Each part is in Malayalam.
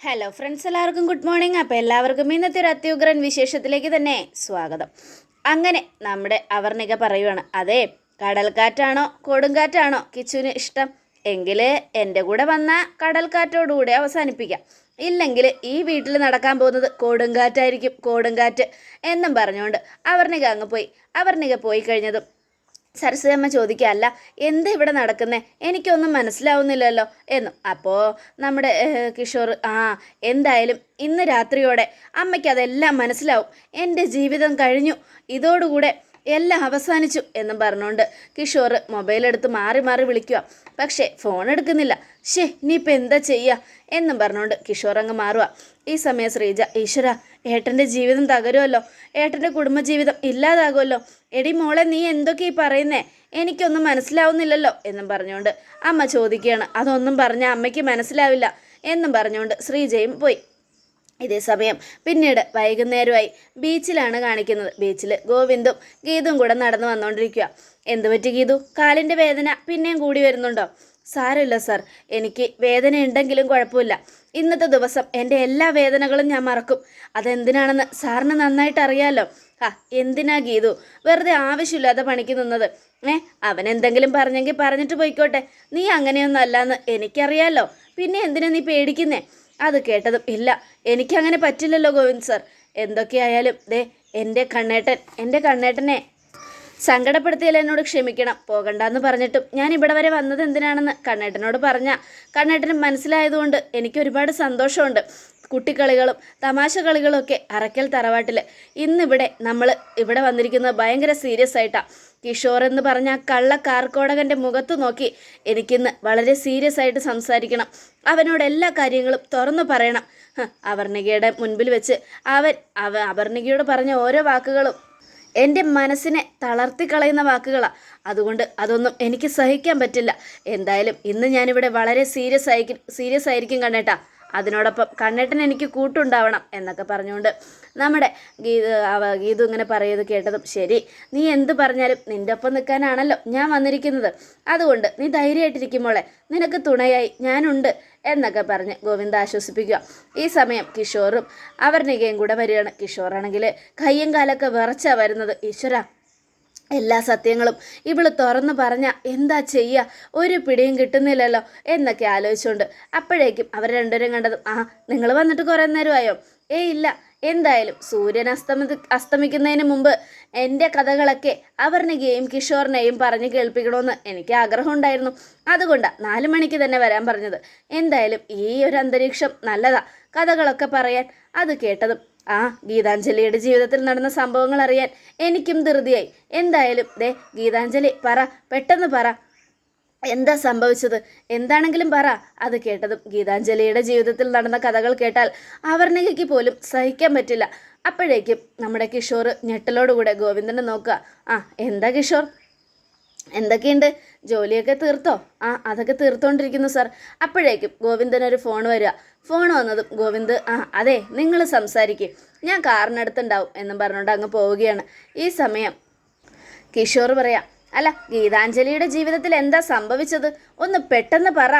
ഹലോ ഫ്രണ്ട്സ് എല്ലാവർക്കും ഗുഡ് മോർണിംഗ് അപ്പോൾ എല്ലാവർക്കും ഇന്നത്തെ ഒരു അത്യുഗ്രൻ വിശേഷത്തിലേക്ക് തന്നെ സ്വാഗതം. അങ്ങനെ നമ്മുടെ അവർണിക പറയുവാണ് അതെ കടൽക്കാറ്റാണോ കൊടുങ്കാറ്റാണോ കിച്ചുവിന് ഇഷ്ടം? എങ്കിൽ എന്റെ കൂടെ വന്ന കടൽക്കാറ്റോടുകൂടി അവസാനിപ്പിക്കാം. ഇല്ലെങ്കിൽ ഈ വീട്ടിൽ നടക്കാൻ പോകുന്നത് കൊടുങ്കാറ്റായിരിക്കും കൊടുങ്കാറ്റ് എന്നും പറഞ്ഞുകൊണ്ട് അവർണിക അങ്ങ് പോയി. അവർണിക പോയി കഴിഞ്ഞതും സരസ്വതമ്മ ചോദിക്കുക അല്ല എന്താ ഇവിടെ നടക്കുന്നേ? എനിക്കൊന്നും മനസ്സിലാവുന്നില്ലല്ലോ. എന്നും. അപ്പോൾ നമ്മുടെ കിഷോർ ആ എന്തായാലും ഇന്ന് രാത്രിയോടെ അമ്മയ്ക്ക് അതെല്ലാം മനസ്സിലാവും. എന്റെ ജീവിതം കഴിഞ്ഞു. ഇതോടുകൂടെ എല്ലാം അവസാനിച്ചു എന്നും പറഞ്ഞുകൊണ്ട് കിഷോർ മൊബൈലെടുത്ത് മാറി മാറി വിളിക്കുക. പക്ഷേ ഫോൺ എടുക്കുന്നില്ല. ഷേ ഇനിയിപ്പോൾ എന്താ ചെയ്യുക എന്നും പറഞ്ഞുകൊണ്ട് കിഷോർ അങ്ങ് മാറുക. ഈ സമയം ശ്രീജ ഈശ്വര ഏട്ടന്റെ ജീവിതം തകരുമല്ലോ ഏട്ടന്റെ കുടുംബജീവിതം ഇല്ലാതാകുമല്ലോ എടി മോളെ നീ എന്തൊക്കെ ഈ പറയുന്നേ? എനിക്കൊന്നും മനസ്സിലാവുന്നില്ലല്ലോ എന്നും പറഞ്ഞുകൊണ്ട് അമ്മ ചോദിക്കുകയാണ്. അതൊന്നും പറഞ്ഞ അമ്മയ്ക്ക് മനസ്സിലാവില്ല എന്നും പറഞ്ഞുകൊണ്ട് ശ്രീജയും പോയി. ഇതേ സമയം പിന്നീട് വൈകുന്നേരമായി ബീച്ചിലാണ് കാണിക്കുന്നത്. ബീച്ചിൽ ഗോവിന്ദും ഗീതും കൂടെ നടന്നു വന്നുകൊണ്ടിരിക്കുക എന്തു പറ്റി ഗീതു? കാലിന്റെ വേദന പിന്നെയും കൂടി വരുന്നുണ്ടോ? സാരമില്ല സാർ. എനിക്ക് വേദന ഉണ്ടെങ്കിലും കുഴപ്പമില്ല. ഇന്നത്തെ ദിവസം എന്റെ എല്ലാ വേദനകളും ഞാൻ മറക്കും. അതെന്തിനാണെന്ന് സാറിന് നന്നായിട്ട് അറിയാലോ. ആ എന്തിനാ ഗീതു? വെറുതെ ആവശ്യമില്ലാതെ പണിക്ക് നിന്നത്. ഏ അവൻ എന്തെങ്കിലും പറഞ്ഞെങ്കിൽ പറഞ്ഞിട്ട് പോയിക്കോട്ടെ. നീ അങ്ങനെയൊന്നും അല്ലാന്ന് എനിക്കറിയാലോ. പിന്നെ എന്തിനാ നീ പേടിക്കുന്നേ? അത് കേട്ടതും ഇല്ല. എനിക്കങ്ങനെ പറ്റില്ലല്ലോ ഗോവിന്ദ് സർ. എന്തൊക്കെയായാലും ദേ എന്റെ കണ്ണേട്ടൻ എന്റെ കണ്ണേട്ടനെ സങ്കടപ്പെടുത്തിയാൽ എന്നോട് ക്ഷമിക്കണം. പോകണ്ടെന്ന് പറഞ്ഞിട്ടും ഞാൻ ഇവിടെ വരെ വന്നത് എന്തിനാണെന്ന് കണ്ണേട്ടനോട് പറഞ്ഞ. കണ്ണേട്ടന് മനസ്സിലായതുകൊണ്ട് എനിക്ക് ഒരുപാട് സന്തോഷമുണ്ട്. കുട്ടിക്കളികളും തമാശ കളികളും ഒക്കെ അറക്കൽ തറവാട്ടിൽ. ഇന്നിവിടെ നമ്മൾ ഇവിടെ വന്നിരിക്കുന്നത് ഭയങ്കര സീരിയസ് ആയിട്ടാണ് കിഷോർ എന്ന് പറഞ്ഞ കള്ള കാർക്കോടകന്റെ മുഖത്ത് നോക്കി എനിക്കിന്ന് വളരെ സീരിയസ് ആയിട്ട് സംസാരിക്കണം. അവനോട് എല്ലാ കാര്യങ്ങളും തുറന്നു പറയണം. അവർണികയുടെ മുൻപിൽ വെച്ച് അവൻ അവ പറഞ്ഞ ഓരോ വാക്കുകളും എന്റെ മനസ്സിനെ തളർത്തി കളയുന്ന വാക്കുകളാണ് അതുകൊണ്ട് അതൊന്നും എനിക്ക് സഹിക്കാൻ പറ്റില്ല. എന്തായാലും ഇന്ന് ഞാനിവിടെ വളരെ സീരിയസ് ആയിരിക്കും സീരിയസ് ആയിരിക്കും കണ്ണേട്ടാ. അതിനോടൊപ്പം കണ്ണേട്ടൻ എനിക്ക് കൂട്ടുണ്ടാവണം എന്നൊക്കെ പറഞ്ഞുകൊണ്ട് നമ്മുടെ ഗീത ഗീതു ഇങ്ങനെ പറയുന്നത് കേട്ടതും ശരി. നീ എന്ത് പറഞ്ഞാലും നിന്റെ ഒപ്പം നിൽക്കാനാണല്ലോ ഞാൻ വന്നിരിക്കുന്നത്. അതുകൊണ്ട് നീ ധൈര്യമായിട്ടിരിക്കുമ്പോളെ നിനക്ക് തുണയായി ഞാനുണ്ട് എന്നൊക്കെ പറഞ്ഞ് ഗോവിന്ദ ആശ്വസിപ്പിക്കുക. ഈ സമയം കിഷോറും അവർണികയും കൂടെ വരികയാണ്. കിഷോറാണെങ്കിൽ കയ്യും കാലൊക്കെ വിറച്ചാണ് വരുന്നത്. ഈശ്വര. എല്ലാ സത്യങ്ങളും ഇവൾ തുറന്നു പറഞ്ഞ എന്താ ചെയ്യുക ഒരു പിടിയും കിട്ടുന്നില്ലല്ലോ എന്നൊക്കെ ആലോചിച്ചുകൊണ്ട് അപ്പോഴേക്കും അവർ രണ്ടുപേരും കണ്ടതും ആ നിങ്ങൾ വന്നിട്ട് കുറേ നേരമായോ? ഏയ് ഇല്ല. എന്തായാലും സൂര്യൻ അസ്തമി അസ്തമിക്കുന്നതിന് മുമ്പ് എന്റെ കഥകളൊക്കെ അവർണികയെയും കിഷോറിനെയും പറഞ്ഞ് കേൾപ്പിക്കണമെന്ന് എനിക്ക് ആഗ്രഹമുണ്ടായിരുന്നു അതുകൊണ്ടാണ് നാല് മണിക്ക് തന്നെ വരാൻ പറഞ്ഞത്. എന്തായാലും ഈ ഒരു അന്തരീക്ഷം നല്ലതാണ് കഥകളൊക്കെ പറയാൻ. അത് കേട്ടതും ആ ഗീതാഞ്ജലിയുടെ ജീവിതത്തിൽ നടന്ന സംഭവങ്ങൾ അറിയാൻ എനിക്കും ധൃതിയായി. എന്തായാലും ദേ ഗീതാഞ്ജലി പറ പെട്ടെന്ന് പറ. എന്താ സംഭവിച്ചത്? എന്താണെങ്കിലും പറ. അത് കേട്ടതും ഗീതാഞ്ജലിയുടെ ജീവിതത്തിൽ നടന്ന കഥകൾ കേട്ടാൽ അവർണികയ്ക്ക് പോലും സഹിക്കാൻ പറ്റില്ല. അപ്പോഴേക്കും നമ്മുടെ കിഷോർ ഞെട്ടലോടുകൂടെ ഗോവിന്ദനെ നോക്കുക. ആ എന്താ കിഷോർ? എന്തൊക്കെയുണ്ട്? ജോലിയൊക്കെ തീർത്തോ? ആ അതൊക്കെ തീർത്തോണ്ടിരിക്കുന്നു സാർ അപ്പോഴേക്കും ഗോവിന്ദനൊരു ഫോൺ വരിക. ഫോൺ വന്നതും ഗോവിന്ദ് ആ അതെ നിങ്ങൾ സംസാരിക്കും. ഞാൻ കാറിനടുത്തുണ്ടാവും എന്നും പറഞ്ഞുകൊണ്ട് അങ്ങ് പോവുകയാണ്. ഈ സമയം കിഷോർ പറയാം അല്ല ഗീതാഞ്ജലിയുടെ ജീവിതത്തിൽ എന്താ സംഭവിച്ചത്? ഒന്ന് പെട്ടെന്ന് പറ.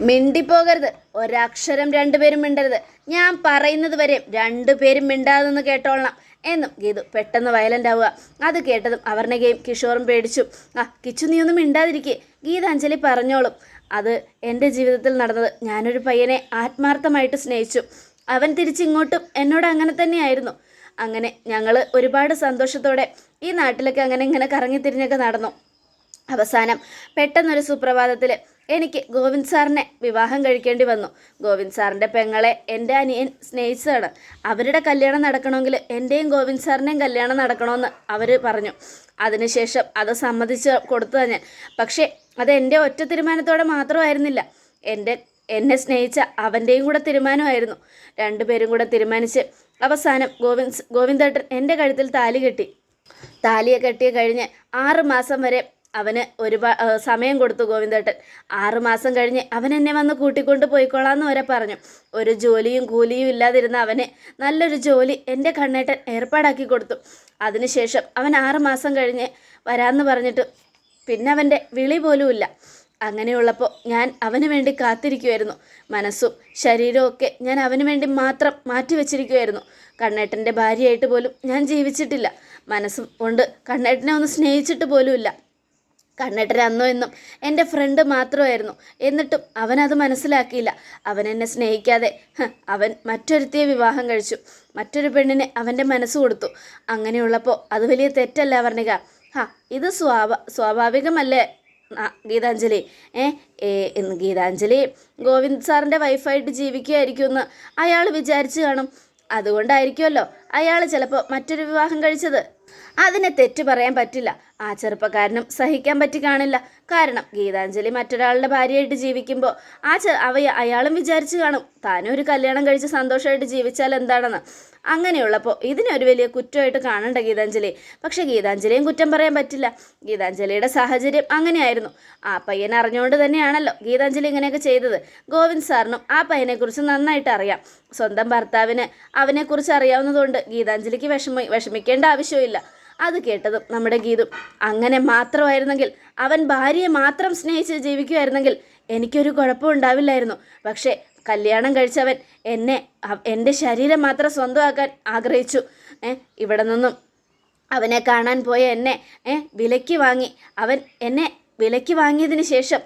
മിണ്ടിപ്പോകരുത്. ഒരക്ഷരം രണ്ടുപേരും മിണ്ടരുത്. ഞാൻ പറയുന്നത് വരെ രണ്ടു പേരും മിണ്ടാതെന്ന് കേട്ടോളണം. എന്നും ഗീതു പെട്ടെന്ന് വയലന്റ് ആവുക. അത് കേട്ടതും അവർണകയും കിഷോറും പേടിച്ചു. ആ കിച്ചു നീ ഒന്നും മിണ്ടാതിരിക്കേ. ഗീതാഞ്ജലി പറഞ്ഞോളും. അത് എന്റെ ജീവിതത്തിൽ നടന്നത് ഞാനൊരു പയ്യനെ ആത്മാർത്ഥമായിട്ട് സ്നേഹിച്ചു. അവൻ തിരിച്ചിങ്ങോട്ടും എന്നോട് അങ്ങനെ തന്നെയായിരുന്നു. അങ്ങനെ ഞങ്ങൾ ഒരുപാട് സന്തോഷത്തോടെ ഈ നാട്ടിലൊക്കെ അങ്ങനെ ഇങ്ങനെ കറങ്ങി കറങ്ങിത്തിരിഞ്ഞൊക്കെ നടന്നു. അവസാനം പെട്ടെന്നൊരു സുപ്രഭാതത്തിൽ എനിക്ക് ഗോവിന്ദ് സാറിനെ വിവാഹം കഴിക്കേണ്ടി വന്നു. ഗോവിന്ദ് സാറിന്റെ പെങ്ങളെ എന്റെ അനിയൻ സ്നേഹിച്ചതാണ്. അവരുടെ കല്യാണം നടക്കണമെങ്കിൽ എന്റെയും ഗോവിന്ദ് സാറിന്റെയും കല്യാണം നടക്കണമെന്ന് അവർ പറഞ്ഞു. അതിനുശേഷം അത് സമ്മതിച്ച് കൊടുത്തതാണ് ഞാൻ. പക്ഷേ അത് എന്റെ ഒറ്റ തീരുമാനത്തോടെ മാത്രമായിരുന്നില്ല. എന്റെ എന്നെ സ്നേഹിച്ച അവന്റെയും കൂടെ തീരുമാനമായിരുന്നു. രണ്ടുപേരും കൂടെ തീരുമാനിച്ച് അവസാനം ഗോവിന്ദ് ഗോവിന്ദേട്ടൻ എന്റെ കഴുത്തിൽ താലി കെട്ടി. താലിയെ കെട്ടിയ കഴിഞ്ഞ് ആറ് മാസം വരെ അവന് ഒരുപാട് സമയം കൊടുത്തു ഗോവിന്ദേട്ടൻ. ആറുമാസം കഴിഞ്ഞ് അവൻ എന്നെ വന്ന് കൂട്ടിക്കൊണ്ട് പോയിക്കോളാന്ന് വരെ പറഞ്ഞു. ഒരു ജോലിയും കൂലിയും ഇല്ലാതിരുന്ന അവന് നല്ലൊരു ജോലി എന്റെ കണ്ണേട്ടൻ ഏർപ്പാടാക്കി കൊടുത്തു. അതിനുശേഷം അവൻ ആറുമാസം കഴിഞ്ഞ് വരാമെന്ന് പറഞ്ഞിട്ട് പിന്നെ അവന്റെ വിളി പോലുമില്ല അങ്ങനെയുള്ളപ്പോൾ ഞാൻ അവന് വേണ്ടി കാത്തിരിക്കുമായിരുന്നു മനസ്സും ശരീരവും ഒക്കെ ഞാൻ അവന് വേണ്ടി മാത്രം മാറ്റി വെച്ചിരിക്കുമായിരുന്നു കണ്ണേട്ടന്റെ ഭാര്യയായിട്ട് പോലും ഞാൻ ജീവിച്ചിട്ടില്ല. മനസ്സും കൊണ്ട് കണ്ണേട്ടനെ ഒന്ന് സ്നേഹിച്ചിട്ട് പോലുമില്ല കണ്ണേട്ടൻ അന്നോ എന്നും എന്റെ ഫ്രണ്ട് മാത്രമായിരുന്നു. എന്നിട്ടും അവനത് മനസ്സിലാക്കിയില്ല. അവൻ എന്നെ സ്നേഹിക്കാതെ അവൻ മറ്റൊരുത്തിയെ വിവാഹം കഴിച്ചു. മറ്റൊരു പെണ്ണിനെ അവന്റെ മനസ്സ് കൊടുത്തു. അങ്ങനെയുള്ളപ്പോൾ അത് വലിയ തെറ്റല്ല വർണിക ഹാ ഇത് സ്വാഭ സ്വാഭാവികമല്ലേ? ഗീതാഞ്ജലി. ഏ, എന്ന് ഗീതാഞ്ജലി ഗോവിന്ദ് സാറിന്റെ വൈഫായിട്ട് ജീവിക്കുകയായിരിക്കുമെന്ന് അയാൾ വിചാരിച്ചു കാണും. അതുകൊണ്ടായിരിക്കുമല്ലോ അയാൾ ചിലപ്പോൾ മറ്റൊരു വിവാഹം കഴിച്ചത്. അതിനെ തെറ്റ് പറയാൻ പറ്റില്ല. ആ ചെറുപ്പക്കാരനും സഹിക്കാൻ പറ്റി കാണില്ല. കാരണം ഗീതാഞ്ജലി മറ്റൊരാളുടെ ഭാര്യയായിട്ട് ജീവിക്കുമ്പോൾ ആ ചെ അവ അയാളും വിചാരിച്ചു കാണും താനും ഒരു കല്യാണം കഴിച്ച് സന്തോഷമായിട്ട് ജീവിച്ചാൽ എന്താണെന്ന്. അങ്ങനെയുള്ളപ്പോൾ ഇതിനൊരു വലിയ കുറ്റമായിട്ട് കാണണ്ട ഗീതാഞ്ജലി. പക്ഷേ ഗീതാഞ്ജലിയും കുറ്റം പറയാൻ പറ്റില്ല. ഗീതാഞ്ജലിയുടെ സാഹചര്യം അങ്ങനെയായിരുന്നു. ആ പയ്യൻ അറിഞ്ഞുകൊണ്ട് തന്നെയാണല്ലോ ഗീതാഞ്ജലി ഇങ്ങനെയൊക്കെ ചെയ്തത്. ഗോവിന്ദ് സാറിനും ആ പയ്യനെക്കുറിച്ച് നന്നായിട്ട് അറിയാം. സ്വന്തം ഭർത്താവിന് അവനെക്കുറിച്ച് അറിയാവുന്നതുകൊണ്ട് ഗീതാഞ്ജലിക്ക് വിഷമ വിഷമിക്കേണ്ട ആവശ്യമില്ല. അത് കേട്ടതും നമ്മുടെ ഗീതു അങ്ങനെ മാത്രമായിരുന്നെങ്കിൽ അവൻ ഭാര്യയെ മാത്രം സ്നേഹിച്ച് ജീവിക്കുമായിരുന്നെങ്കിൽ എനിക്കൊരു കുഴപ്പവും ഉണ്ടാവില്ലായിരുന്നു. പക്ഷേ കല്യാണം കഴിച്ചവൻ എന്നെ എന്റെ ശരീരം മാത്രം സ്വന്തമാക്കാൻ ആഗ്രഹിച്ചു. ഇവിടെ നിന്നും അവനെ കാണാൻ പോയ എന്നെ വിലയ്ക്ക് വാങ്ങി. അവൻ എന്നെ വിലയ്ക്ക് വാങ്ങിയതിന് ശേഷം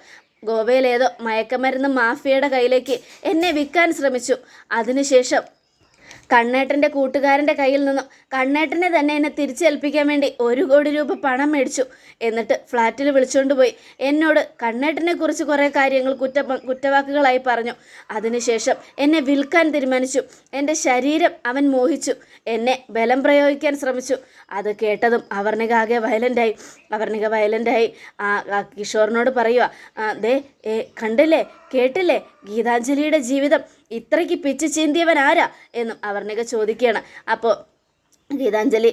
ഗോവയിലേതോ മയക്കമരുന്ന് മാഫിയയുടെ കയ്യിലേക്ക് എന്നെ വിൽക്കാൻ ശ്രമിച്ചു. അതിനുശേഷം കണ്ണേട്ടന്റെ കൂട്ടുകാരന്റെ കയ്യിൽ നിന്നും കണ്ണേട്ടനെ തന്നെ എന്നെ തിരിച്ചേൽപ്പിക്കാൻ വേണ്ടി ഒരു കോടി രൂപ പണം മേടിച്ചു. എന്നിട്ട് ഫ്ലാറ്റിൽ വിളിച്ചുകൊണ്ട് പോയി. എന്നോട് കണ്ണേട്ടനെ കുറിച്ച് കുറേ കാര്യങ്ങൾ കുറ്റ കുറ്റവാക്കുകളായി പറഞ്ഞു. അതിനുശേഷം എന്നെ വിൽക്കാൻ തീരുമാനിച്ചു. എന്റെ ശരീരം അവൻ മോഹിച്ചു. എന്നെ ബലം പ്രയോഗിക്കാൻ ശ്രമിച്ചു. അത് കേട്ടതും അവർണിക ആകെ വയലന്റായി അവർണിക വയലന്റായി ആ കിഷോറിനോട് പറയുക "ആ, ദേ കണ്ടില്ലേ? കേട്ടില്ലേ? ഗീതാഞ്ജലിയുടെ ജീവിതം. ഇത്രയ്ക്ക് പിച്ച് ചീന്തിയവൻ ആരാ എന്നും അവർണിക ചോദിക്കുകയാണ്. അപ്പോൾ ഗീതാഞ്ജലി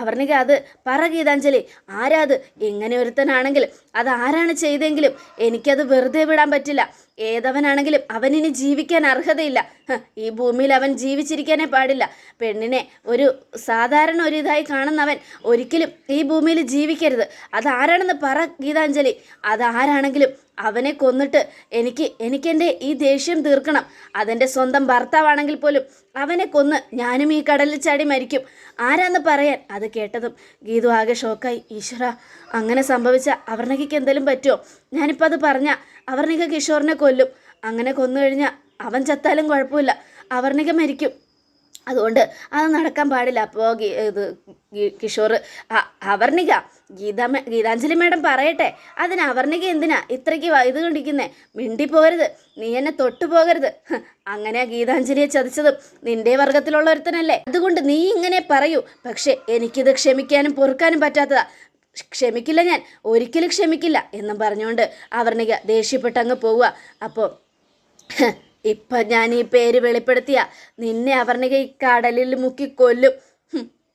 അവർണിക അത് പറ ഗീതാഞ്ജലി ആരാ അത് ഇങ്ങനെ ഒരുത്തനാണെങ്കിൽ അത് ആരാണ് ചെയ്തെങ്കിലും എനിക്കത് വെറുതെ വിടാൻ പറ്റില്ല. ഏതവനാണെങ്കിലും അവനിനി ജീവിക്കാൻ അർഹതയില്ല. ഈ ഭൂമിയിൽ അവൻ ജീവിച്ചിരിക്കാനേ പാടില്ല. പെണ്ണിനെ ഒരു സാധാരണ ഒരു ഇതായി കാണുന്നവൻ ഒരിക്കലും ഈ ഭൂമിയിൽ ജീവിക്കരുത്. അതാരാണെന്ന് പറ ഗീതാഞ്ജലി. അതാരാണെങ്കിലും അവനെ കൊന്നിട്ട് എനിക്ക് എനിക്കെന്റെ ഈ ദേഷ്യം തീർക്കണം. അതെന്റെ സ്വന്തം ഭർത്താവാണെങ്കിൽ പോലും അവനെ കൊന്ന് ഞാനും ഈ കടലിൽ ചാടി മരിക്കും. ആരാന്ന് പറയാൻ? അത് കേട്ടതും ഗീതു ആകെ ഷോക്കായി. ഈശ്വര അങ്ങനെ സംഭവിച്ച അവർണികയ്ക്ക് എന്തെങ്കിലും പറ്റുമോ? ഞാനിപ്പോൾ അത് പറഞ്ഞ അവർണിക കിഷോറിനെ കൊല്ലും. അങ്ങനെ കൊന്നു കഴിഞ്ഞാൽ അവൻ ചത്താലും കുഴപ്പമില്ല. അവർണിക മരിക്കും. അതുകൊണ്ട് അത് നടക്കാൻ പാടില്ല. അപ്പോൾ ഇത് കിഷോർ അവർണിക ഗീത മേ- ഗീതാഞ്ജലി മാഡം പറയട്ടെ. അതിന് അവർണിക എന്തിനാ ഇത്രയ്ക്ക് ഇത് മിണ്ടി പോരുത് നീ എന്നെ തൊട്ടു പോകരുത്. അങ്ങനെ ഗീതാഞ്ജലിയെ ചതിച്ചതും നിന്റെ വർഗത്തിലുള്ള ഒരുത്തനല്ലേ അതുകൊണ്ട് നീ ഇങ്ങനെ പറയൂ. പക്ഷേ എനിക്കിത് ക്ഷമിക്കാനും പൊറുക്കാനും പറ്റാത്തതാ. ക്ഷമിക്കില്ല ഞാൻ. ഒരിക്കലും ക്ഷമിക്കില്ല എന്നും പറഞ്ഞുകൊണ്ട് അവർണിക ദേഷ്യപ്പെട്ടങ്ങ് പോവുക. അപ്പോൾ ഇപ്പൊ ഞാൻ ഈ പേര് വെളിപ്പെടുത്തിയ. നിന്നെ അവർണിക ഈ കടലിൽ മുക്കി കൊല്ലും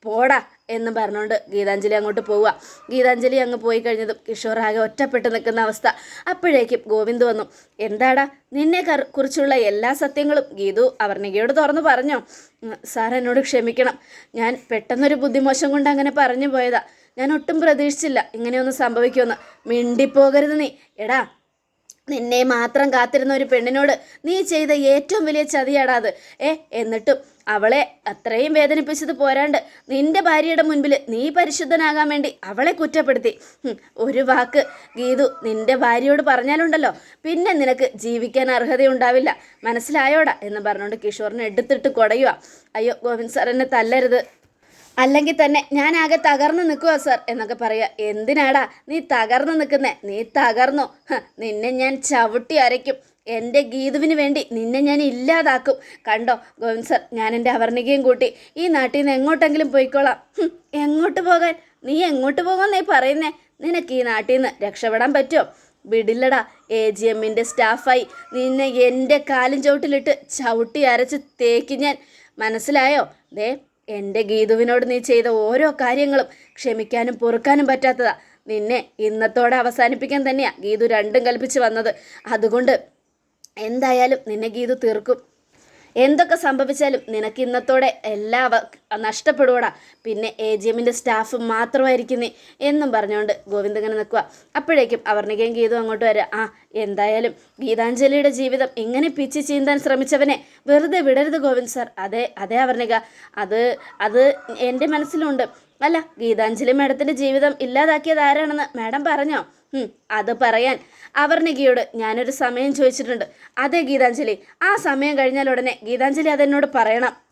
പോടാ. എന്ന് പറഞ്ഞുകൊണ്ട് ഗീതാഞ്ജലി അങ്ങോട്ട് പോവുക. ഗീതാഞ്ജലി അങ്ങ് പോയി കഴിഞ്ഞതും കിഷോർ ആകെ ഒറ്റപ്പെട്ട് നിൽക്കുന്ന അവസ്ഥ അപ്പോഴേക്കും ഗോവിന്ദ് വന്നു. എന്താടാ നിന്നെ കുറിച്ചുള്ള എല്ലാ സത്യങ്ങളും ഗീതു അവർണികയോട് തുറന്നു പറഞ്ഞോ? സാർ എന്നോട് ക്ഷമിക്കണം. ഞാൻ പെട്ടെന്നൊരു ബുദ്ധിമോശം കൊണ്ട് അങ്ങനെ പറഞ്ഞു പോയതാ. ഞാൻ ഒട്ടും പ്രതീക്ഷിച്ചില്ല ഇങ്ങനെയൊന്നും സംഭവിക്കുമെന്ന്. മിണ്ടിപ്പോകരുത് നീ. എടാ നിന്നെ മാത്രം കാത്തിരുന്ന ഒരു പെണ്ണിനോട് നീ ചെയ്ത ഏറ്റവും വലിയ ചതിയാടാ അത്. ഏ എന്നിട്ടും അവളെ അത്രയും വേദനിപ്പിച്ചത് പോരാണ്ട് നിന്റെ ഭാര്യയുടെ മുൻപിൽ നീ പരിശുദ്ധനാകാൻ വേണ്ടി അവളെ കുറ്റപ്പെടുത്തി. ഒരു വാക്ക് ഗീതു നിന്റെ ഭാര്യയോട് പറഞ്ഞാലുണ്ടല്ലോ. പിന്നെ നിനക്ക് ജീവിക്കാൻ അർഹതയുണ്ടാവില്ല. മനസ്സിലായോടാ എന്ന് പറഞ്ഞുകൊണ്ട് കിഷോറിനെ എടുത്തിട്ട് കുടയുക അയ്യോ ഗോവിന്ദ് സാർ എന്നെ തല്ലരുത്. അല്ലെങ്കിൽ തന്നെ ഞാൻ ആകെ തകർന്നു നിൽക്കുക സർ എന്നൊക്കെ പറയുക. എന്തിനാടാ നീ തകർന്നു നിൽക്കുന്നേ? നീ തകർന്നു? നിന്നെ ഞാൻ ചവിട്ടി അരയ്ക്കും. എന്റെ ഗീതുവിന് വേണ്ടി നിന്നെ ഞാൻ ഇല്ലാതാക്കും. കണ്ടോ ഗോവിന്ദ് സർ ഞാൻ എന്റെ അവർണികയും കൂട്ടി. ഈ നാട്ടിൽ നിന്ന് എങ്ങോട്ടെങ്കിലും പോയിക്കോളാം. എങ്ങോട്ട് പോകാൻ? നീ എങ്ങോട്ട് പോകാൻ പറയുന്നേ. നിനക്ക് ഈ നാട്ടിൽ നിന്ന് രക്ഷപ്പെടാൻ പറ്റുമോ? വിടില്ലടാ എ ജി എമ്മിന്റെ സ്റ്റാഫായി. നിന്നെ എന്റെ കാലും ചവിട്ടിലിട്ട് ചവിട്ടി അരച്ച് തേക്കി ഞാൻ. മനസ്സിലായോ? ദേ എന്റെ ഗീതുവിനോട് നീ ചെയ്ത ഓരോ കാര്യങ്ങളും ക്ഷമിക്കാനും പൊറുക്കാനും പറ്റാത്തതാ. നിന്നെ ഇന്നത്തോടെ അവസാനിപ്പിക്കാൻ തന്നെയാ ഗീതു രണ്ടും കൽപ്പിച്ച് വന്നത്. അതുകൊണ്ട് എന്തായാലും നിന്നെ ഗീതു തീർക്കും. എന്തൊക്കെ സംഭവിച്ചാലും നിനക്ക് ഇന്നത്തോടെ എല്ലാ നഷ്ടപ്പെടുവടാ. പിന്നെ എ ജി എമ്മിന്റെ സ്റ്റാഫ് മാത്രമായിരിക്കും നീ എന്നും പറഞ്ഞുകൊണ്ട് ഗോവിന്ദ് ഇങ്ങനെ നിൽക്കുക അപ്പോഴേക്കും അവർണികയും ഗീതു അങ്ങോട്ട് വരിക. ആ എന്തായാലും ഗീതാഞ്ജലിയുടെ ജീവിതം ഇങ്ങനെ പിച്ച് ചീന്താൻ ശ്രമിച്ചവനെ വെറുതെ വിടരുത് ഗോവിന്ദ് സാർ. അതെ അതെ അവർണിക. അത് അത് എന്റെ മനസ്സിലുണ്ട്. അല്ല ഗീതാഞ്ജലി മാഡത്തിന്റെ ജീവിതം ഇല്ലാതാക്കിയത് ആരാണെന്ന് മാഡം പറഞ്ഞോ? അത് പറയാൻ. അവർണികയോട് ഞാനൊരു സമയം ചോദിച്ചിട്ടുണ്ട്. അതെ ഗീതാഞ്ജലി ആ സമയം കഴിഞ്ഞാൽ ഉടനെ ഗീതാഞ്ജലി അതെന്നോട് പറയണം.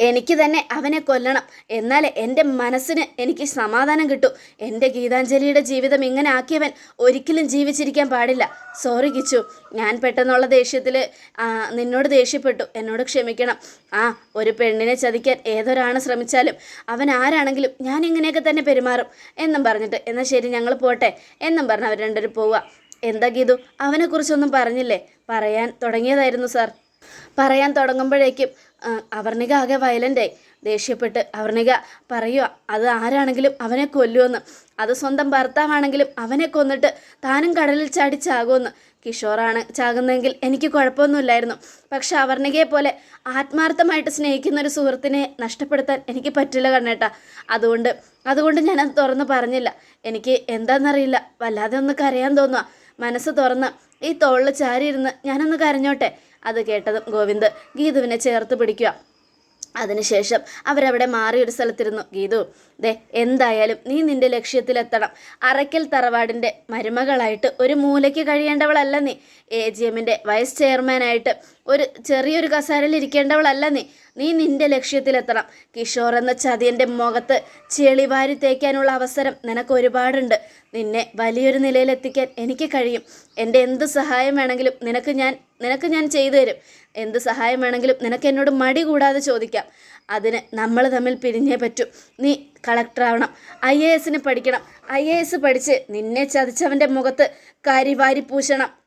എനിക്ക് തന്നെ അവനെ കൊല്ലണം. എന്നാൽ എന്റെ മനസ്സിന് എനിക്ക് സമാധാനം കിട്ടും. എന്റെ ഗീതാഞ്ജലിയുടെ ജീവിതം ഇങ്ങനെ ആക്കിയവൻ ഒരിക്കലും ജീവിച്ചിരിക്കാൻ പാടില്ല. സോറി കിച്ചു. ഞാൻ പെട്ടെന്നുള്ള ദേഷ്യത്തിൽ നിന്നോട് ദേഷ്യപ്പെട്ടു. എന്നോട് ക്ഷമിക്കണം. ആ ഒരു പെണ്ണിനെ ചതിക്കാൻ ഏതൊരാണ് ശ്രമിച്ചാലും അവൻ ആരാണെങ്കിലും ഞാൻ ഇങ്ങനെയൊക്കെ തന്നെ പെരുമാറും. എന്നും പറഞ്ഞിട്ട് എന്നാൽ ശരി ഞങ്ങൾ പോട്ടെ. എന്നും പറഞ്ഞ് അവർ രണ്ടുപേരും പോവുക. എന്താ ഗീതു? അവനെക്കുറിച്ചൊന്നും പറഞ്ഞില്ലേ? പറയാൻ തുടങ്ങിയതായിരുന്നു സാർ പറയാൻ തുടങ്ങുമ്പോഴേക്കും അവർണിക ആകെ വയലന്റായി ദേഷ്യപ്പെട്ട് അവർണിക പറയുക അത് ആരാണെങ്കിലും അവനെ കൊല്ലുമെന്ന് അത് സ്വന്തം ഭർത്താവാണെങ്കിലും അവനെ കൊന്നിട്ട് താനും കടലിൽ ചാടി ചാകുമെന്ന് കിഷോറാണ് ചാകുന്നതെങ്കിൽ എനിക്ക് കുഴപ്പമൊന്നുമില്ലായിരുന്നു. പക്ഷെ അവർണികയെ പോലെ ആത്മാർത്ഥമായിട്ട് സ്നേഹിക്കുന്ന ഒരു സുഹൃത്തിനെ നഷ്ടപ്പെടുത്താൻ എനിക്ക് പറ്റില്ല കണ്ണേട്ടാ. അതുകൊണ്ട് അതുകൊണ്ട് ഞാനത് തുറന്ന് പറഞ്ഞില്ല. എനിക്ക് എന്താണെന്നറിയില്ല. വല്ലാതെ ഒന്ന് കരയാൻ തോന്നുക മനസ്സ് തുറന്ന് ഈ തോളിൽ ചാരിയിരുന്ന് ഞാനൊന്ന് കരഞ്ഞോട്ടെ. അത് കേട്ടതും ഗോവിന്ദ് ഗീതുവിനെ ചേർത്ത് പിടിക്കുക. അതിനുശേഷം അവരവിടെ മാറിയൊരു സ്ഥലത്തിരുന്നു. ഗീതു ദേ എന്തായാലും നീ നിന്റെ ലക്ഷ്യത്തിലെത്തണം. അറയ്ക്കൽ തറവാടിന്റെ മരുമകളായിട്ട് ഒരു മൂലയ്ക്ക് കഴിയേണ്ടവളല്ല നീ. എ. ജി. എമ്മിന്റെ വൈസ് ചെയർമാനായിട്ട് ഒരു ചെറിയൊരു കസാരയിൽ ഇരിക്കേണ്ടവളല്ല നീ. നീ നിന്റെ ലക്ഷ്യത്തിലെത്തണം. കിഷോർ എന്ന ചതിയന്റെ മുഖത്ത് ചെളിവാരി തേക്കാനുള്ള അവസരം നിനക്ക് ഒരുപാടുണ്ട്. നിന്നെ വലിയൊരു നിലയിലെത്തിക്കാൻ എനിക്ക് കഴിയും. എന്റെ എന്ത് സഹായം വേണമെങ്കിലും നിനക്ക് ഞാൻ നിനക്ക് ഞാൻ ചെയ്തു തരും. എന്ത് സഹായം വേണമെങ്കിലും നിനക്ക് എന്നോട് മടി കൂടാതെ ചോദിക്കാം. അതിന് നമ്മൾ തമ്മിൽ പിരിഞ്ഞേ പറ്റൂ. നീ കളക്ടറാവണം ഐ എ എസിന് പഠിക്കണം. ഐ എ എസ് പഠിച്ച് നിന്നെ ചതിച്ചവന്റെ മുഖത്ത് കരിവാരി പൂശണം.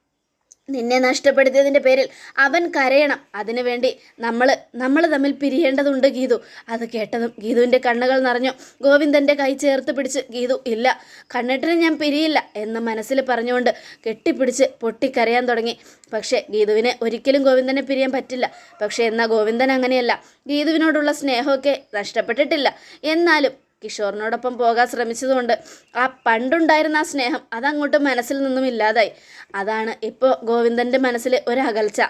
നിന്നെ നഷ്ടപ്പെടുത്തിയതിന്റെ പേരിൽ അവൻ കരയണം. അതിനുവേണ്ടി നമ്മൾ നമ്മൾ തമ്മിൽ പിരിയേണ്ടതുണ്ട് ഗീതു. അത് കേട്ടതും ഗീതുവിന്റെ കണ്ണുകൾ നിറഞ്ഞു. ഗോവിന്ദന്റെ കൈ ചേർത്ത് പിടിച്ച് ഗീതു ഇല്ല കണ്ണിട്ടിന് ഞാൻ പിരിയില്ല എന്ന് മനസ്സിൽ പറഞ്ഞുകൊണ്ട് കെട്ടിപ്പിടിച്ച് പൊട്ടിക്കരയാൻ തുടങ്ങി. പക്ഷേ ഗീതുവിനെ ഒരിക്കലും ഗോവിന്ദനെ പിരിയാൻ പറ്റില്ല. പക്ഷേ എന്നാൽ ഗോവിന്ദൻ അങ്ങനെയല്ല. ഗീതുവിനോടുള്ള സ്നേഹമൊക്കെ നഷ്ടപ്പെട്ടിട്ടില്ല. എന്നാലും കിഷോറിനോടൊപ്പം പോകാൻ ശ്രമിച്ചതുകൊണ്ട് ആ പണ്ടുണ്ടായിരുന്ന ആ സ്നേഹം അതങ്ങോട്ട് മനസ്സിൽ നിന്നും ഇല്ലാതായി. അതാണ് ഇപ്പോൾ ഗോവിന്ദന്റെ മനസ്സിൽ ഒരകൽച്ച.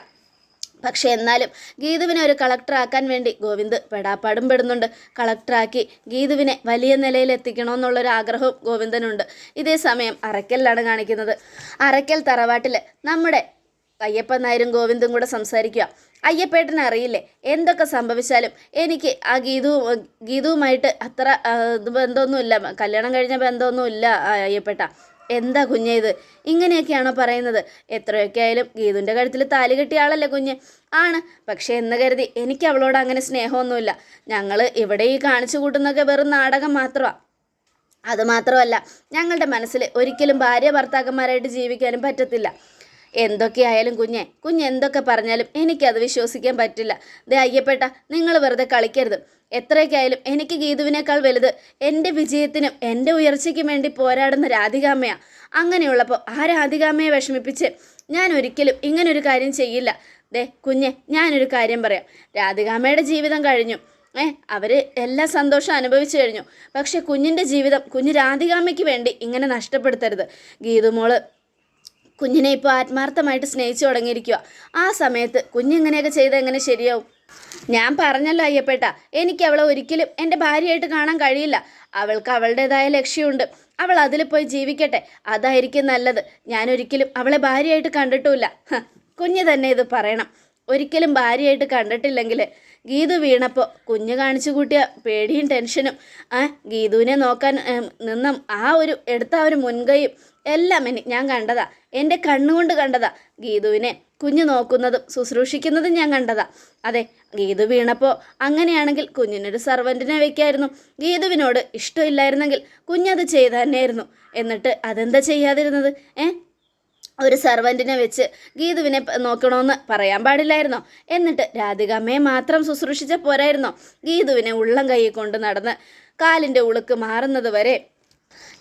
പക്ഷെ എന്നാലും ഗീതുവിനെ ഒരു കളക്ടറാക്കാൻ വേണ്ടി ഗോവിന്ദ് പെടാപ്പാടും പെടുന്നുണ്ട്. കളക്ടറാക്കി ഗീതുവിനെ വലിയ നിലയിൽ എത്തിക്കണമെന്നുള്ളൊരു ആഗ്രഹവും ഗോവിന്ദനുണ്ട്. ഇതേ സമയം അറയ്ക്കലിലാണ് കാണിക്കുന്നത്. അറയ്ക്കൽ തറവാട്ടിൽ നമ്മുടെ അയ്യപ്പൻ നായരും ഗോവിന്ദും കൂടെ സംസാരിക്കുക. അയ്യപ്പേട്ടന് അറിയില്ലേ? എന്തൊക്കെ സംഭവിച്ചാലും എനിക്ക് ആ ഗീതു ഗീതുവുമായിട്ട് അത്ര ബന്ധമൊന്നുമില്ല. കല്യാണം കഴിഞ്ഞ ബന്ധമൊന്നുമില്ല അയ്യപ്പേട്ട. എന്താ കുഞ്ഞെ ഇത്? ഇങ്ങനെയൊക്കെയാണോ പറയുന്നത്? എത്രയൊക്കെ ആയാലും ഗീതുവിന്റെ കഴുത്തിൽ താലി കെട്ടിയ ആളല്ലേ കുഞ്ഞ്? ആണ്. പക്ഷേ എന്ന് കരുതി എനിക്ക് അവളോട് അങ്ങനെ സ്നേഹമൊന്നുമില്ല. ഞങ്ങൾ ഇവിടെ ഈ കാണിച്ചു കൂട്ടുന്നൊക്കെ വെറും നാടകം മാത്രമാണ് അതുമാത്രമല്ല ഞങ്ങളുടെ മനസ്സിൽ ഒരിക്കലും ഭാര്യ ഭർത്താക്കന്മാരായിട്ട് ജീവിക്കാനും പറ്റത്തില്ല. എന്തൊക്കെയായാലും കുഞ്ഞെ കുഞ്ഞ് എന്തൊക്കെ പറഞ്ഞാലും എനിക്കത് വിശ്വസിക്കാൻ പറ്റില്ല. ദേ അയ്യപ്പെട്ട നിങ്ങൾ വെറുതെ കളിക്കരുത്. എത്രയൊക്കെയായാലും എനിക്ക് ഗീതുവിനേക്കാൾ വലുത് എന്റെ വിജയത്തിനും എന്റെ ഉയർച്ചയ്ക്കും വേണ്ടി പോരാടുന്ന രാധികാമ്മയാണ് അങ്ങനെയുള്ളപ്പോൾ ആ രാധികാമ്മയെ വിഷമിപ്പിച്ച് ഞാൻ ഒരിക്കലും ഇങ്ങനൊരു കാര്യം ചെയ്യില്ല. ദേ കുഞ്ഞെ ഞാനൊരു കാര്യം പറയാം. രാധികാമ്മയുടെ ജീവിതം കഴിഞ്ഞു. ഏ അവർ എല്ലാ സന്തോഷം അനുഭവിച്ചു കഴിഞ്ഞു. പക്ഷെ കുഞ്ഞിന്റെ ജീവിതം കുഞ്ഞ് രാധികാമ്മയ്ക്ക് വേണ്ടി ഇങ്ങനെ നഷ്ടപ്പെടുത്തരുത്. ഗീതുമോൾ കുഞ്ഞിനെ ഇപ്പോൾ ആത്മാർത്ഥമായിട്ട് സ്നേഹിച്ചു തുടങ്ങിയിരിക്കുക ആ സമയത്ത് കുഞ്ഞിങ്ങനെയൊക്കെ ചെയ്ത് എങ്ങനെ ശരിയാവും? ഞാൻ പറഞ്ഞല്ലോ അയ്യപ്പേട്ട എനിക്ക് അവളെ ഒരിക്കലും എന്റെ ഭാര്യയായിട്ട് കാണാൻ കഴിയില്ല. അവൾക്ക് അവളുടേതായ ലക്ഷ്യമുണ്ട്. അവൾ അതിൽ പോയി ജീവിക്കട്ടെ അതായിരിക്കും നല്ലത്. ഞാനൊരിക്കലും അവളെ ഭാര്യയായിട്ട് കണ്ടിട്ടുമില്ല. കുഞ്ഞ് തന്നെ ഇത് പറയണം. ഒരിക്കലും ഭാര്യയായിട്ട് കണ്ടിട്ടില്ലെങ്കിൽ ഗീതു വീണപ്പോൾ കുഞ്ഞ് കാണിച്ചു കൂട്ടിയ പേടിയും ടെൻഷനും ആ ഗീതുവിനെ നോക്കാൻ നിന്നും ആ ഒരു എടുത്ത ആ ഒരു മുൻകൈയും എല്ലാം എന്നെ ഞാൻ കണ്ടതാ. എന്റെ കണ്ണുകൊണ്ട് കണ്ടതാ ഗീതുവിനെ. കുഞ്ഞ് നോക്കുന്നതും ശുശ്രൂഷിക്കുന്നതും ഞാൻ കണ്ടതാ. അതെ ഗീതു വീണപ്പോൾ അങ്ങനെയാണെങ്കിൽ കുഞ്ഞിനൊരു സർവന്റിനെ വെക്കായിരുന്നു. ഗീതുവിനോട് ഇഷ്ടമില്ലായിരുന്നെങ്കിൽ കുഞ്ഞത് ചെയ്തു തന്നെയായിരുന്നു എന്നിട്ട് അതെന്താ ചെയ്യാതിരുന്നത്? ഏ ഒരു സർവന്റിനെ വെച്ച് ഗീതുവിനെ നോക്കണമെന്ന് പറയാൻ പാടില്ലായിരുന്നോ. എന്നിട്ട് രാധികാമ്മയെ മാത്രം ശുശ്രൂഷിച്ച പോരായിരുന്നോ. ഗീതുവിനെ ഉള്ളം കൈ കൊണ്ട് നടന്ന് കാലിന്റെ ഉളുക്ക് മാറുന്നത് വരെ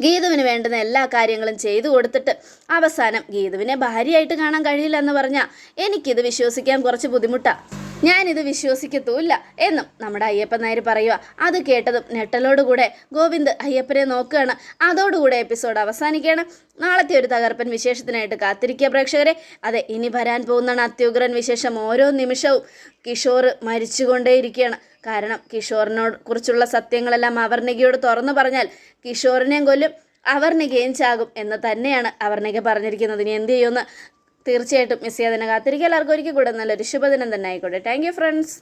ഗീതുവിന് വേണ്ടുന്ന എല്ലാ കാര്യങ്ങളും ചെയ്തു കൊടുത്തിട്ട് അവസാനം ഗീതുവിനെ ഭാര്യയായിട്ട് കാണാൻ കഴിയില്ല എന്ന് പറഞ്ഞാൽ എനിക്കിത് വിശ്വസിക്കാൻ കുറച്ച് ബുദ്ധിമുട്ടാണ് ഞാനിത് വിശ്വസിക്കത്തൂല്ല എന്നും നമ്മുടെ അയ്യപ്പൻ നായർ പറയുക അത് കേട്ടതും ഞെട്ടലോടുകൂടെ ഗോവിന്ദ് അയ്യപ്പനെ നോക്കുകയാണ്. അതോടുകൂടെ എപ്പിസോഡ് അവസാനിക്കുകയാണ്. നാളത്തെ ഒരു തകർപ്പൻ വിശേഷത്തിനായിട്ട് കാത്തിരിക്കുക പ്രേക്ഷകരെ. അതെ ഇനി വരാൻ പോകുന്നതാണ് അത്യുഗ്രൻ വിശേഷം ഓരോ നിമിഷവും. കിഷോർ മരിച്ചുകൊണ്ടേയിരിക്കുകയാണ്. കാരണം കിഷോറിനോട് കുറിച്ചുള്ള സത്യങ്ങളെല്ലാം അവർണികയോട് തുറന്നു പറഞ്ഞാൽ കിഷോറിനെയും കൊല്ലും അവർണികയും ചാകും എന്ന് തന്നെയാണ് അവർണിക പറഞ്ഞിരിക്കുന്നത്. ഇനി എന്ത് ചെയ്യുമെന്ന് തീർച്ചയായിട്ടും മിസ് ചെയ്യാതെ തന്നെ കാത്തിരിക്കുക. എല്ലാവർക്കും ഒരിക്കൽ കൂടെ നല്ലൊരു ശുഭദിനം തന്നെ ആയിക്കോട്ടെ. Thank friends